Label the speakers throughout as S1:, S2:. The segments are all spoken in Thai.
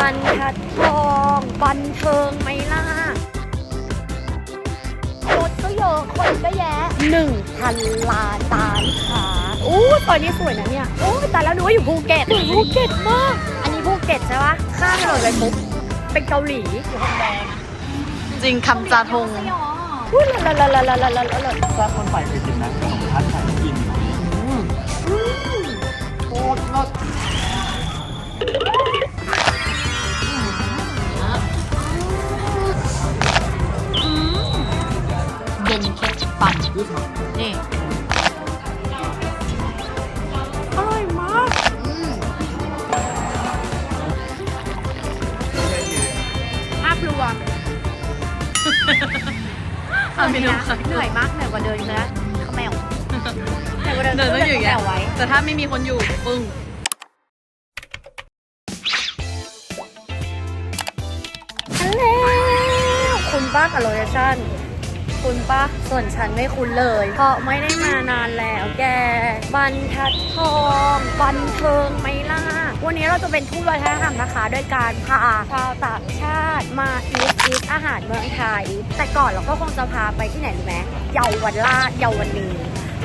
S1: บรรทัดทองบันเทิงไหมล่ะรถก็เยอะคนก็แยะหนึ่งพันล้านตานขาอู้ตอนนี้สวยนะเนี่ยโอ้แต่แล้วนูว่าอยู่ภูเก็ตภูเก็ตมาก อันนี้ภูเก็ตใช่ปะข้ามถนนเลยปุ๊บเป็นเกาหลีอยู่ฮองแดง
S2: จริงคำจาทง
S1: พูดละละละละละละละ
S3: ถ้าคนไปไปจริงนะขนมทัดไข่กินโคตรรส
S2: ฟันนี่
S1: อร่อยมากภาพรวม
S2: อะไปดูค่ะ
S1: เหนื่อยมากเหนื่อยกว่าเดินอีกแล้วขมแมวเหนื่อยกว่าเดิน
S2: เดินต้องอยู่อย่าง
S1: แม
S2: เงี้ยว
S1: ไว้
S2: แต่ถ้าไม่มีคนอยู่ปึ้ง
S1: ฮัลโหลคุณป้ากับโลเคชั่น คุณป้าส่วนฉันไม่คุ้นเลย เพราะไม่ได้มานานแล้วแก บันทัดทอง บันเทิงไม่ล่ะวันนี้เราจะเป็นทูตวัฒนธรรมนะคะด้วยการพาชาวต่างชาติมาอีทอีทอาหารเมืองไทย แต่ก่อนเราก็คงจะพาไปที่ไหนรู้ไหมเยาวราชเยาวนี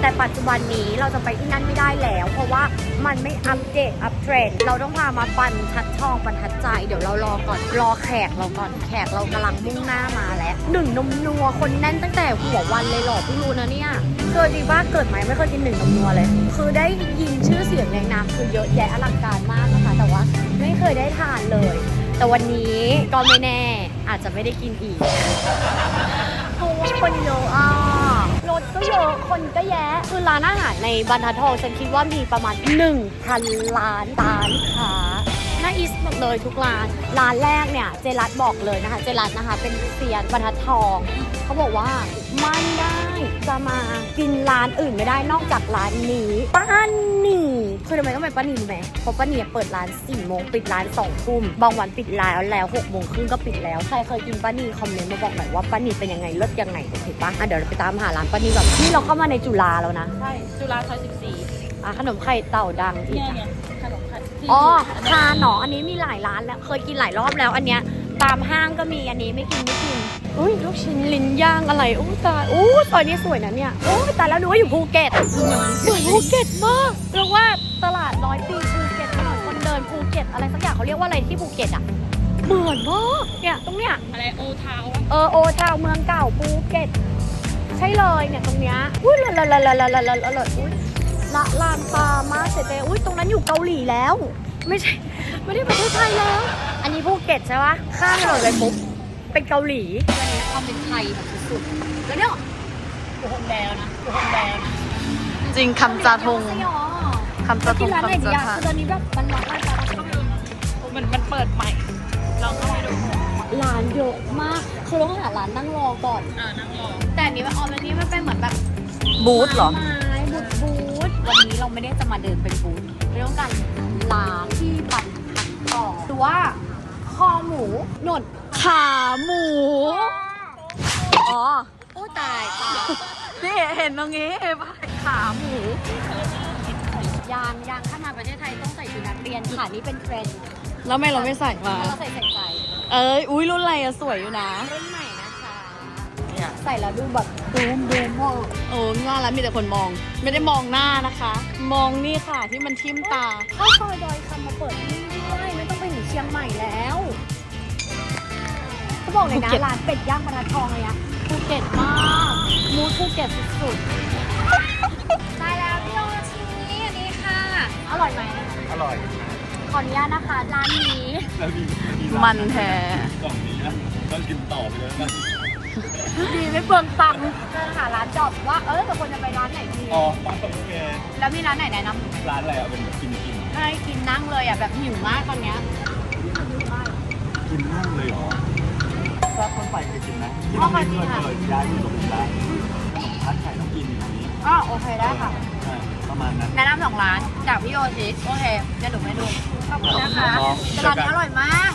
S1: แต่ปัจจุบันนี้เราจะไปที่นั่นไม่ได้แล้ว เพราะว่ามันไม่อัปเดตอัปเทรนด์เราต้องพามาบรรทัดทองบรรทัดใจ เดี๋ยวเรารอก่อนรอแขกเราก่อนแขกเรากำลังมุ่งหน้ามาแล้วหนึ่งนมนัวคนแน่นตั้งแต่หัววันเลยหรอพิ่รู้นะเนี่ยเคยดีว่าเกิดไหมไม่เคยกินหนึ่งนมนัวเลย คือได้ยินชื่อเสียงในนามคือเยอะแยะอลังการมากนะคะ แต่ว่าไม่เคยได้ทานเลย แต่วันนี้ก็ไม่แน่อาจจะไม่ได้กินอีกเพราะว่าคนเยอะอะ รถก็เยอะคนก็แยะคือร้านอาหารในบรรทัดทองฉันคิดว่ามีประมาณ 1,000 ล้านร้านค้า น่าอิสหมดเลยทุกร้าน ร้านแรกเนี่ยเจรัตบอกเลยนะคะ เจรัตนะคะ เป็นเซียนบรรทัดทอง เขาบอกว่าไม่ได้จะมากินร้านอื่นไม่ได้นอกจากร้านนี้ป้าหนีคือทำไมต้องเป็นป้าหนีรู้ไหมเพราะป้าหนีเปิดร้าน4ี่โมงปิดร้าน2องทุ่มบางวันปิดร้านแล้ว6กโมงครึ่งก็ปิดแล้วใครเคยกินป้าหนีคอมเมนต์มาบอกหน่อยว่าป้าหนีเป็นยังไงเลิศยังไงโอเคปะอะเดี๋ยวเราไปตามหาร้านป้าหนีแบบนี่เราเข้ามาในจุฬาแล้วนะ
S2: ใช่จุฬาซอยสิบสี่
S1: อะขนมไข่เต่าดังอีก
S2: เนี่ย
S1: อ๋อทาหนออันนี้มีหลายร้านแล้ว เคยกินหลายรอบแล้ว อันเนี้ยตามห้างก็มีอันนี้ไม่กินไม่กินอุ้ยลูกชิ้นลิ้นย่างอะไรอู้ตายอู้ตอนนี้สวยนะเนี่ยอู้ตายแล้วนึกว่าอยู่ภูเก็ตสวยภูเก็ตมากเรียกว่าตลาดร้อยปีภูเก็ตถนนคนเดินภูเก็ตอะไรสักอย่างเขาเรียกว่าอะไรที่ภูเก็ตอะเหมือนมากเนี่ยตรงเนี้ย
S2: อะไรโอทาว
S1: เออโอทาวเมืองเก่าภูเก็ต ใช่เลยเนี่ยตรงเนี้ยอุ้ยละละละละละละละอุ้ย ละลานปามาเซเปอุ้ยตรงนั้นอยู่เกาหลีแล้ว ไม่ใช่ไม่ได้ประเทศไทยแล้ว อันนี้ภูเก็ตใช่ปะข้ามถนนไปปุ๊บเป็นเกาหลี
S2: อันนี้ความเป็นไทยแบบสุด
S1: แล้วเนี่ย
S2: ๆอยู่โฮมแดงนะอยู่โฮมแดงจริงคำจาทง
S1: สยอง
S2: คำจาท
S1: ที่
S2: ง
S1: ร้านไหน
S2: คำ
S1: ดี
S2: จา
S1: อะ
S2: ทา
S1: คือตอนนี้แบบมันร้อนมากแล้ว
S2: มันมันเปิดใหม่ลองเข้าไปดู
S1: ร้านเยอะมากคือต้องหาร้านนั่งรอก่อน
S2: อ่านั่งรอ
S1: แต่อันนี้มันออมอันนี้มันเป็นเหมือนแบบ
S2: บูธเหรอ
S1: ไม้บูธบูธ วันนี้เราไม่ได้จะมาเดินเป็นบูธเราต้องการร้านที่บรรทัดต่อหรือว่าคอหมูหนวด
S2: ขาหมู อ๋อ
S1: โอ้ตายตาย
S2: นี่เห็นตรงนี้ป่ะขาหมู
S1: ยางยางถ้ามาประเทศไทยต้องใส่ชุดนักเรียนค่ะนี่เป็นเทรนด์
S2: แล้วทำไม่เราไม่ใส่มา
S1: แล้วก็ใส่ใส่ใส่
S2: เอ้ยอุ้ยรุ่นอะไรอะสวยอยู่นะ
S1: รุ่นใหม่ นะคะใส่แล้วดูแบบดูมดูมาก
S2: โอ้ว่าแล้วมีแต่คนมอง ไม่ได้มองหน้านะคะ มองนี่ค่ะที่มันทิ่มตา
S1: ข้าวซอยดอยคำมาเปิดที่นี่ด้วยไม่ต้องไปถึงเชียงใหม่แล้วเขาบอกเลยนะ
S2: ภูเก็ต
S1: ร้านเป็ดย่างบรรทัดทองเลยอะภูเก็ตมาก มูดภูเก็ตสุดๆได้แล้วพี่โอชินี้อันนี้ค่ะ อร่อยไหม
S3: อร่อย
S1: ขออนุญาตนะคะร้านนี้
S3: แล้วมีมี
S2: มันแท้
S3: กล่องนี้นะต้องกินต่อไปเลยนะ
S1: ดีไม่เปลืองตังค์เดินหาร้านจอบว่าเออแต่ควรจะไปร้านไหนดี
S3: อ๋อโอเค
S1: แล้วมีร้านไหนแนะนำ
S3: ร้านอะไรอะเป็นกินกิน
S1: ให้กินนั่งเลยอะแบบหิวมากตอนเนี้ย
S3: กินนั่งเลยเหรอถ้าคนไปเคยกินนะที่
S1: อ๋อ
S3: ต้อง
S1: เคยกิ
S3: กิ
S1: น
S3: น
S1: ค่ะ
S3: เลยย้ายอยู่ตรงนี้แล้วขนมพัดไข่ต้องกินอย่างนี้
S1: อ๋อโอเคได้ค่ะ
S3: ใช่ประมาณนั้น
S1: แนะนำสองร้านจากพี่โอชิโอเคเดี๋ยวหนูไปดูขอบคุณนะคะ
S3: ครับ
S1: แต่ร้านนี้อร่อยมาก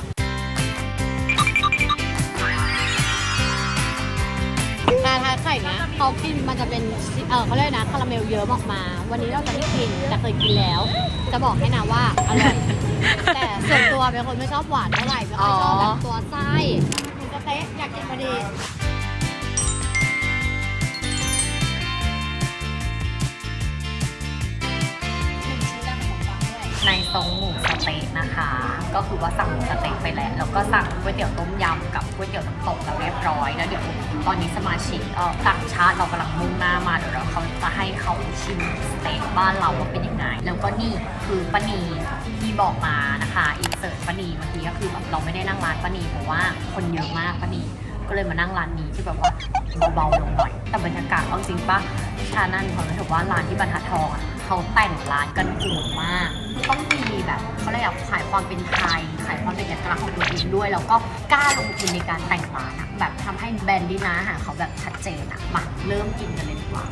S1: ต่ถ้าใคร
S4: ส่เนี้ยเขากินมันจะเป็นเออเขาเรียกนะคาราเมลเยอะออกมา วันนี้เราจะไม่กินแต่เคยกินแล้ว จะบอกให้นะว่าอร่อยแต่ส่วนตัวเป็นคนไม่ชอบหวานเท่าไหร่ไม่ค่อยชอบแบบตัวไส้หมูกระเต๊ะอยากกินพอดี
S1: ในทรงหมูสเต๊ะนะคะ ก็คือว่าสั่งหมูสเต๊ะไปแล้ว แล้วก็สั่งก๋วยเตี๋ยวต้มยำกับก๋วยเตี๋ยวน้ำตกแล้วเรียบร้อย แล้วเดี๋ยวตอนนี้สมาชิกเอ่อต่างชาติเรากำลังมุ่งหน้ามาเดี๋ยวเราเขาจะให้เขาชิมสเต๊ะบ้านเราว่าเป็นยังไง แล้วก็นี่คือป้านีที่บอกมานะคะอินเสิร์ตป้านีเมื่อกี้ก็คือแบบเราไม่ได้นั่งร้านป้านีเพราะว่าคนเยอะมากป้านีก็เลยมานั่งร้านนี้ที่แบบว่าเบาๆลงหน่อย แต่บรรยากาศเอาจริงปะชานั่นความรู้สึกว่าร้านที่บรรทัดทองอะ เขาแต่งร้านกันโหดมาก ต้องมีแบบเขาเรียกว่าขายความเป็นไทย ขายความเป็นเอกลักษณ์ของตัวเองด้วย แล้วก็กล้าลงทุนในการแต่งร้านอะแบบทำให้แบรนด์ดีนะอาหาเขาแบบชัดเจนอะมาเริ่มกินกันเลยดีกว่า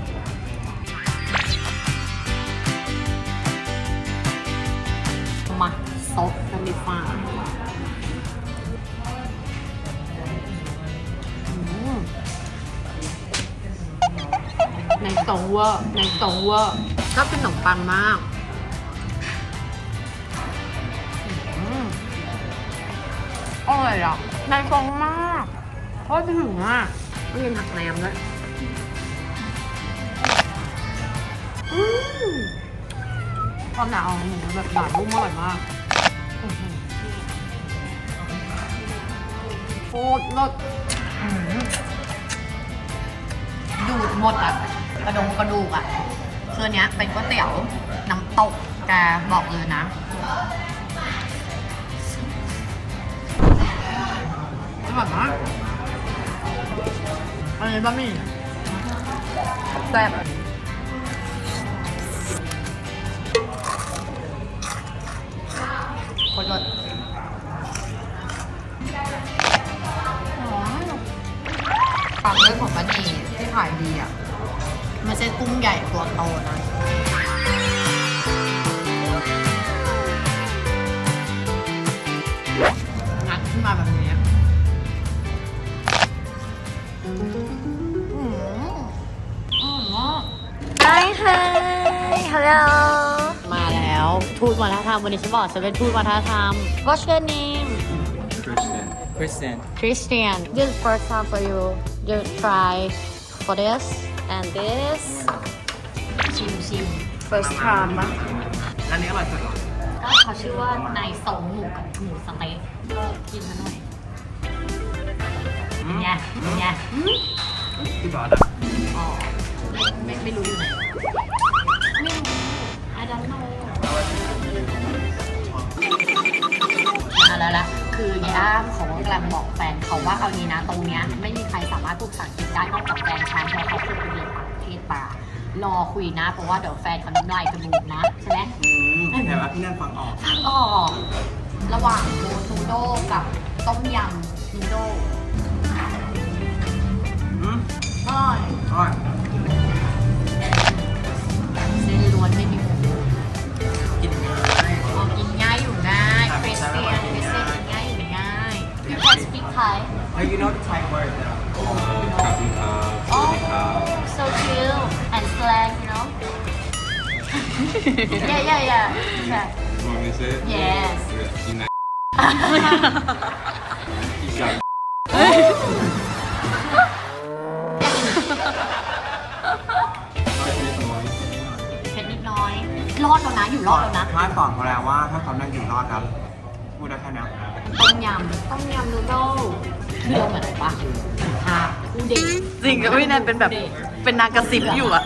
S1: มาซดกันดีกว่าอืม
S2: ในสองเวอร์ในสองเวอร์ ก็เป็นขนมปังมาก
S1: อืม
S2: อร่อยอะในฟองมากเพราะถึงอะไม่กินผักแหนมด้วยอืมความหนาของหมูแบบหวานนุ่มอร่อยมากอื้อหือโคตรรสอื้อหือดูดหมดอะ
S1: กระดงกระดูกอะ คืออนเนี้ยเป็นก๋วยเตี๋ยวน้ำตกแกบอกเลยนะ
S2: อร่อยมากอันนี้บะหมี่แซ่บคนรสความเรื่องของบะหมี่ที่ขายดีอะ ไม่ใช่กุ้งใหญ่ตัวโตนะงัดขึ้นมาแบบนี้อืมอืมมาก
S4: Hi hi hello
S2: มาแล้วทูตวัฒนธรรมวันนี้ฉันบอกฉันเป็นทูตวัฒนธรรม
S4: What's your name
S3: Christian Christian
S2: Christian
S4: This is first time for you you try for this and this
S1: ชิมชิม
S2: first time มั้ง
S3: ร้านนี้อร่อยสุดเหรอ
S1: ก็เขาชื่อว่านายสงหมูกับหมูสะเต๊ะก็กินมาหน่อย
S3: อืม
S1: เนี่ยเนี่ย
S3: พี่บอสอะ
S1: อ๋อไม่ไม่ไม่รู้อยู่ไหนไม่รู้ I don't know อะแล้วละ คือยายอ้ามเขากำลังบอกแฟนเขาว่าเอานี้นะตรงเนี้ยไม่มีใครสามารถพูดภาษาอังกฤษได้นอกจากแฟนฉันเพราะเขาเคยไปเรียนต่างประเทศมารอคุยนะ เพราะว่าเดี๋ยวแฟนเขาน้ำลายกระดูกนะใช่ไหม
S3: อืมแต่ว่าพี่นั่นฟังออก
S1: ฟังออกระหว่างโบนูโดกับต้มยำนูโด
S3: อืม
S1: อร่อย
S3: อร่อย
S1: เส้นล้วนไม่มี can speak Thai
S3: Hey you know the Thai word นะ
S1: Oh so chill and slang you know yeah yeah yeah yeah
S5: You want me to say it?
S1: Yes.
S5: Yeah, United. you got it.
S1: เผ็ดนิดน้อย รอดแล้วนะ อยู่รอดแล้วนะ
S3: ท้ายสอนเขาแล้วว่าถ้าเขานั่งอยู่รอดครับพูดได้แค่นี้
S1: ต้มยำ ต้มยำนูโดลเรื่องเหมือนอะไรปะฮะอูเดง
S2: จริงกับพี่แนนเป็นแบบเป็นนางกระซิบอยู่อะ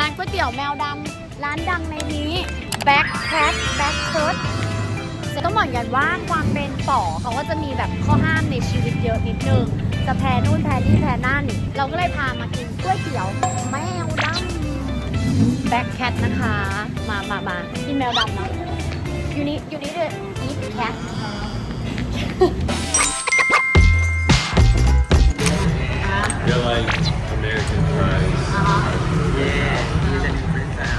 S4: ร้านก๋วยเตี๋ยวแมวดำร้านดังในนี้ Back Cat Back Cut จะต้องบอกกันว่าความเป็นป่อเขาก็จะมีแบบข้อห้ามในชีวิตเยอะนิดนึง จะแพ้นู่นแพ้นี่แพ้นั่น เราก็เลยพามากินกล้วยเขียวแมวดำแบ็คแคทนะคะ มามามากินแมวดำนะอยู่นี้อยู่นี้เดือด
S5: อี
S1: ทแคท
S5: เดี๋ยว like American fries yeah he's an influencer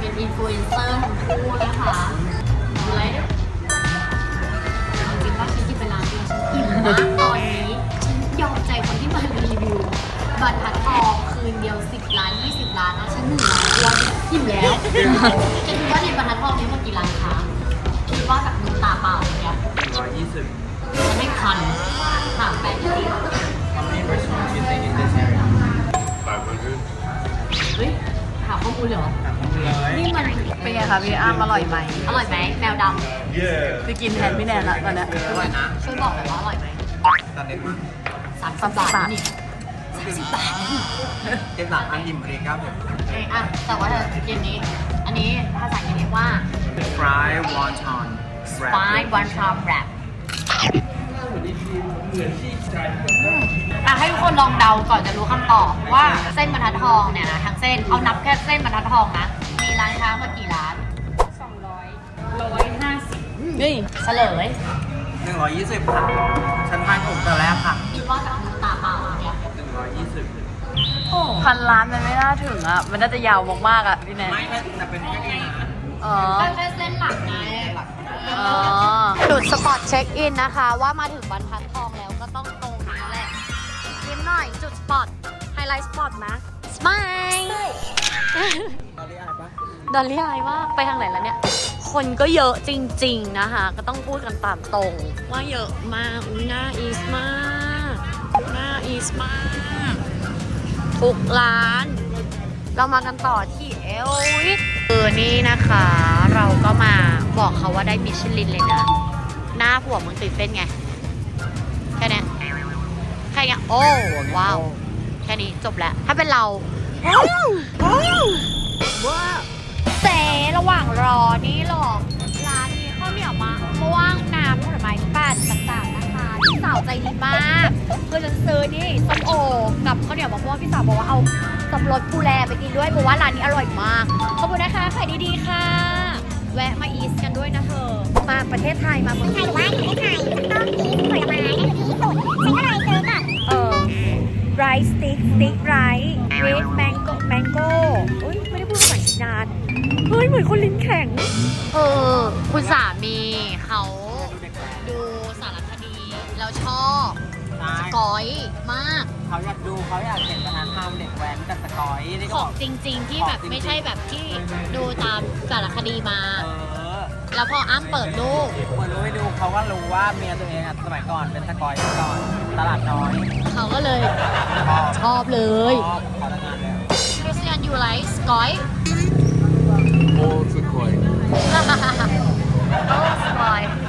S5: เป็น
S1: อินฟลูเอนเซอร์ทั้งคู่นะคะ่าตอนนี้ฉันยอมใจคนที่มารีวิว บัตรทัดทองคืนเดียว 10 ล้าน 20 ล้านนะ
S3: ฉันหนึ่
S1: งล้านตัวอิ่แล้วจะ
S6: คิดว่าในบัตรทัดทองนี้มันกี่ล้านคะคิดว่าจากดูตาเปล่าเนี่ย
S3: ร้อยยี่สิบ
S6: จะไม่คันถามแปดสิบ
S3: How many restaurants do you think in this area?
S6: เฮ้ยหาข้อมูลเหร
S2: นี่มันเป็นไงคะพี่อ้ามอร่อยไหม
S6: อร่อยไหมแมวดำ
S5: Yeah.
S2: ไปกินแทนพี่แนนละตอนนี้ย
S6: ช่วยบอกหน่อยว่าอร่อยไหม
S3: ตอนเด็กมาก
S6: สามสิบบาทนี่สามสิบบาทนี่
S3: เจ็ดสามอันยิมพอดีเก้าสิบ
S6: เอ้ยอะแต่ว่าเกมนี้ อันนี้ภาษาอังกฤษเรียกว่า
S3: fry wonton wrap
S6: Fine One Shop Wrap อะให้ทุกคนลองเดาก่อนจะรู้คำตอบว่าเส้นบรรทัดทองเนี่ยนะทั้งเส้นเอานับแค่เส้นบรรทัดทองนะ มีร้านค้ามากี่ร้าน
S2: นี่
S6: เฉลย
S3: หนึ่งร้อยยี่สิบค่ะ ฉันทานถูกแต่แรกค่ะ
S6: คิดว่าจากดูตาเปล่าเนี่ย
S3: หนึ่งร้อยยี่สิบ
S2: พันล้านมันไม่น่าถึงอะ มันน่าจะยาวมากๆอะพี่แนน
S3: ไม่แต่เป็นแค่นี้นะ
S2: อ๋อ
S6: แค่เส้นหลักไง
S2: อ๋อ
S1: จุดสปอตเช็คอินนะคะ ว่ามาถึงบรรทัดทองแล้วก็ต้องตรงนี้แหละยิ้มหน่อยจุดสปอตไฮไลท์สปอตนะสมาย
S3: ตอนนี้อะไรปะ
S1: ดอลลี่อายมากไปทางไหนแล้วเนี่ย คนก็เยอะจริง ๆ นะคะ ก็ต้องพูดกันตามตรง ว่าเยอะมากอุ้ยหน้าอีสมากหน้าอีสมากทุกร้าน เรามากันต่อที่เอลวิสเออนี่นะคะ เราก็มาบอกเขาว่าได้มิชลินเลยนะ หน้าผัวมึงตื่นเต้นไง แค่นี้แค่นี้โอ้ว้าว แค่นี้จบแล้ว ถ้าเป็นเราว้าว แต่ระหว่างรอนี่หรอกร้านนี้ข้าวเหนียวมะม่วงน้ำผลไม้ปั่นต่างๆนะคะพี่สาวใจดีมากคือจะซื้อนี่ส้มโอกับข้าวเหนียวมะม่วงพี่สาวบอกว่าเอาสับปะรดปูแลไปกินด้วยเพราะว่าร้านนี้อร่อยมากขอบคุณนะคะขายดีๆค่ะ แวะมาอีสกันด้วยนะเธอมาประเทศไทยมาเมืองไทยหรือว่าประเทศไทยต้องกินผลไม้นั่นคือที่สุดฉันก็เลยซื้อก่อนเออไรสติ๊กสติ๊กไรวิสแม มือนคนลิ้นแข็ง เออ คุณสามีเขาดูสารคดีแล้วชอบ
S3: ใช่
S1: ก้อยมาก
S3: เขาอยากดูเขาอยากเห็นวัฒนธรรมเด็กแว้นกับสกอยนี่
S1: ข
S3: ก็
S1: อบ
S3: องก
S1: จริง ๆ ที่แบบ
S3: ของจริงๆ
S1: ไม่ใช่แบบที่ดูตามสารคดีมา
S3: เออ
S1: แล้วพออ้ำเปิดรูป
S3: เปิดรู้ให้ดูเขาก็รู้ว่าเมียตัวเองอะสมัยก่อนเป็นสกอยมาก่อนตลาดน้อย
S1: เขาก็เลย
S3: ชอบ
S1: ชอบเลย
S3: ชอบขอแต่งงานแล้ว
S1: คริสเตียนยูไลส์ก้อย
S5: Old Sequoia
S1: โ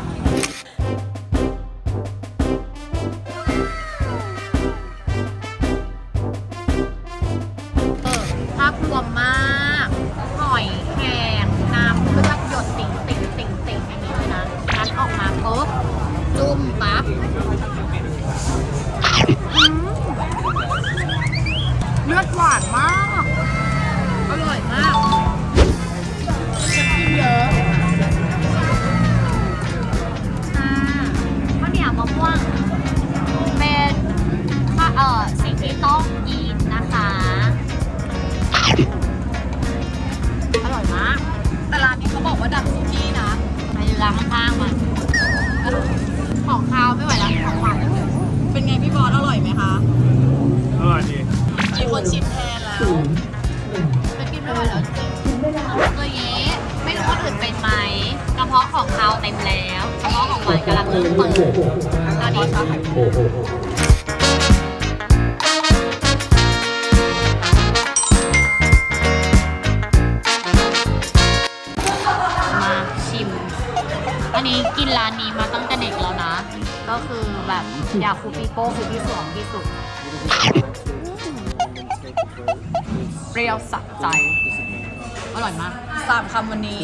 S1: ตอนนี้ค่ะมา
S2: ชิม
S1: อันนี้กินร้านนี้มาตั้งแต่เด็กแล้วนะ ก็คือแบบอยากคูปีโป้คือที่สองที่สุด
S2: เปรี้ยวสะใจ
S1: อร่อยมาก
S2: สามคำวันนี้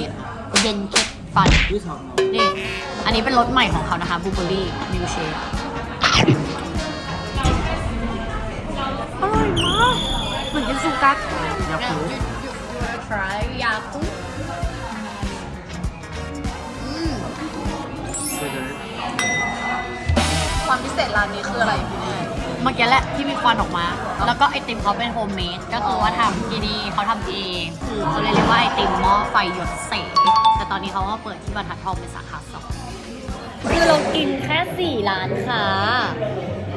S1: เย็นเค็ดฟัน
S3: นี่
S1: อันนี้เป็นรสใหม่ของเขานะคะบูเบอรี่มิลเชคอร่อยมาก เหมือนกินซูกัส
S3: ยาคู
S1: ยูยูยูทรายยาคุอืม
S2: ความพิเศษร้านนี้คืออะไรพี่แนน
S1: เมื่อกี้แหละที่มีควันออกมา แล้วก็ไอติมเขาเป็นโฮมเมดก็คือว่าทำที่นี่เขาทำเองคือเขาเรียกว่าไอติมหม้อไฟหยดเสกแต่ตอนนี้เขาก็เปิดที่บรรทัดทองเป็นสาขาสอง คือเรากินแค่ 4 ล้านค่ะ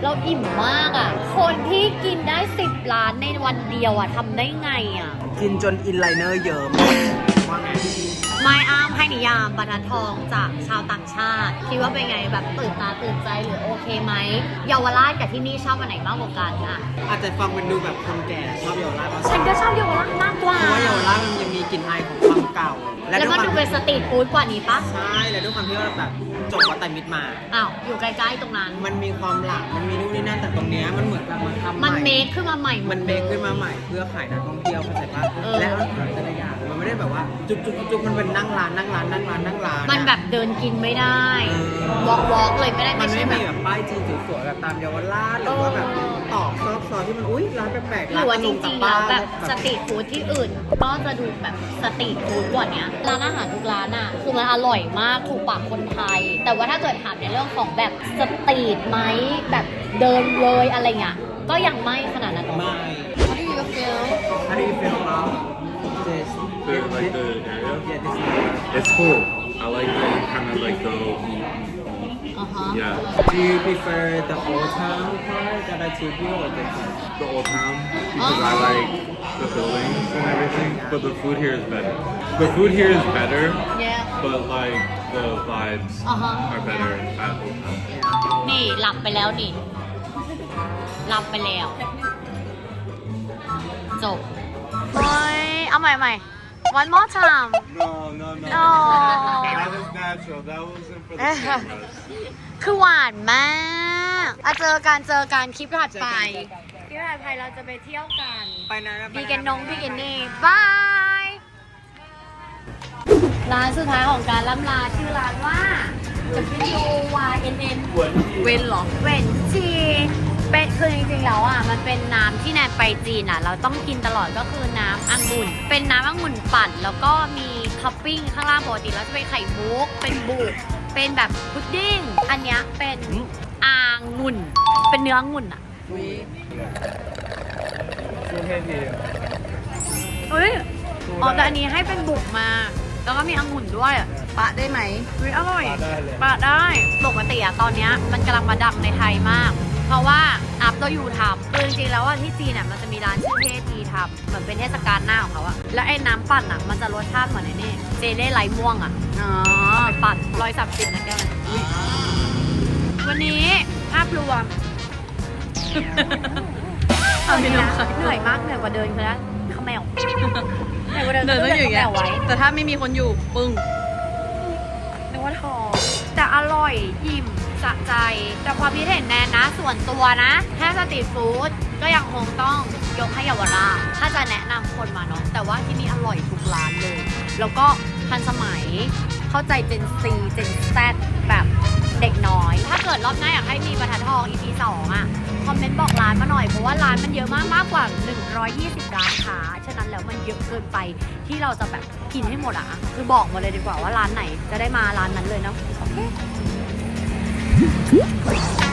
S1: เราอิ่มมากอะ คนที่กินได้ 10 ล้านในวันเดียวอะทำได้ไงอะ
S3: กินจนอินไลเนอร์เยอะมาไง
S1: ไม่อ้ามให้ นิยามบรรทัดทองจากชาวต่างชาติ คิดว่าเป็นไงแบบตื่นตาตื่นใจหรือโอเคไหมเยาวราชกับที่นี่ชอบอันไหนมากกว่ากันอะ
S3: อาจจะฟังเป็นดูแบบคนแก่ชอบเยาวราชมากก
S1: ฉัน
S3: ว่า
S1: ก็ชอบเยาวราชมากกว่า
S3: เพราะว่าเยาวราชมันยังมีกลิ่นอายของความเก่า
S1: แล้วมัน
S3: ด้
S1: ดู
S3: ย
S1: เป็นสตรีทฟู้ดกว่านี้ปะ
S3: ใช่และด้วยความที่ว่าแบบจบวัดไตรมิตรมา
S1: อ้าวอยู่ใกล้ๆตรงนั้น
S3: มันมีความหลากมันมีนู่นนี่นั่นแต่ตรงเนี้ยมันเหมือนกับมันทำให
S1: มันเมคขึ้นมาใหม่หด
S3: มันเมคขึ้นมาใหม่เพื่อขายนักท่องเที่ยวเข้าใจปะ
S1: เออ
S3: และอาหารแต่ละอย่างมัน ไม่ได้แบบว่า จุกจุกจุกมันเป็นนั่งร้านนั่งร้านนั่งร้านนั่งร้าน
S1: มันแบบเดินกินไม่ได้วอล์กวอล์กเลยไม่ได้
S3: มั
S1: ไม่
S3: น
S1: ใช่
S3: ไม่
S1: แบ
S3: มี
S1: บ
S3: แบบป้ายจีนสวยๆแบบตามเยาวราชหรือว่าแบบตอกซอกซอยที่มันอุ้ยร้านแปลกๆ
S1: หรือว่าจ
S3: น
S1: ริงๆแล้วแบบสตรีทฟู้ดที่อื่น ก็จะดูแบบสตรีทฟู้ดกว่าเนี้ยร้านอาหารทุกร้านอะคือมันอร่อยมากถูกปากคนไทย แต่ว่าถ้าเกิดถามในเรื่องของแบบสตรีทไหมแบบเดินเลยอะไรเงี้ยก็ยังไม่ขนาดนั้น
S3: ไม่
S1: How do you feel
S3: How do you feel about this
S5: The, like the area?
S3: Yeah, this
S5: It's cool. I like the kind of like the
S1: uh-huh
S5: yeah
S3: Do you prefer the old town part that I took you or this one?
S5: the old town because I like the buildings and everything. But the food here is better. The food here is better,
S1: yeah
S5: but like the vibes
S1: Uh-huh.
S5: are better at old town.
S1: นี่หลับไปแล้วนี่หลับไปแล้ว จบโอ้ยเอาใหม่ใหม่ one more time
S5: No, no, no.
S1: No.
S5: That was natural. That wasn't for the cameras.
S1: คือหวานมากอะเจอกันเจอกันคลิปถัดไปคลิปถัดไปเราจะไปเที่ยวกัน
S3: ไปนะไป
S1: พี่เกนนงพี่เกนนี่บาย ร้านสุดท้ายของการล่ำลาชื่อร้านว่า W Y N N เวนหรอเวนจี เป็นคือจริงๆแล้วอะมันเป็นน้ำที่แนนไปจีนอะ เราต้องกินตลอดก็คือน้ำองุ่น เป็นน้ำองุ่นปั่น แล้วก็มีท็อปปิ้งข้างล่างปกติแล้วจะเป็นไข่มุก เป็นบุกเป็นแบบพุดดิ้ง อันเนี้ยเป็นอางุ่น เป็นเนื้อองุ่นอะเฮ้ยอ๋อแต่อันนี้ให้เป็นบุกมา แล้วก็มีองุ่นด้วยอะ
S2: ปะได้ไหม
S1: เฮ้ยอร่อยปะได้ ปกติอะตอนเนี้ยมันกำลังมาดังในไทยมาก เพราะว่าอัพตัวยูทำคือจริงๆแล้วว่าที่จีนอะมันจะมีร้านชื่อเททีทำเหมือนเป็นเทศกาลหน้าของเขาอะแล้วไอ้น้ำปั่นอะมันจะรสชาติเหมือนไอ้นี่เจเล่ไลม่วงอะ
S2: อ๋อ
S1: เอาไปปั่นร้อยสามสิบนะแก้วนะวันนี้ภาพรวม
S2: เอาไปลงค่ะ
S1: เหนื่อยมากเหนื่อยกว่าเดินคือแล้วขมแมวเหนื่อยกว่าเดิน
S2: เดินต้องอยู่อย่างเงี้ย
S1: ขมวไว้
S2: แต่ถ้าไม่มีคนอยู่ปึ้ง
S1: นึกว่าทองแต่ อร่อยอิ่มสะใจ แต่ความคิดเห็นแนนนะ ส่วนตัวนะแค่สตรีทฟู้ดก็ยังคงต้องยกให้เยาวราชถ้าจะแนะนำคนมาเนาะแต่ว่าที่นี่อร่อยทุกร้านเลย แล้วก็ทันสมัยเข้าใจเจนซีเจนแซแบบเด็กน้อย ถ้าเกิดรอบหน้าอยากให้มีบรรทัดทอง EP 2อะ คอมเมนต์บอกร้านมาหน่อย เพราะว่าร้านมันเยอะมากมากกว่า 120 ร้านค้า ฉะนั้นแล้วมันเยอะเกินไปที่เราจะแบบกินให้หมดอะ คือบอกมาเลยดีกว่าว่าร้านไหนจะได้มาร้านนั้นเลยเนาะ perto.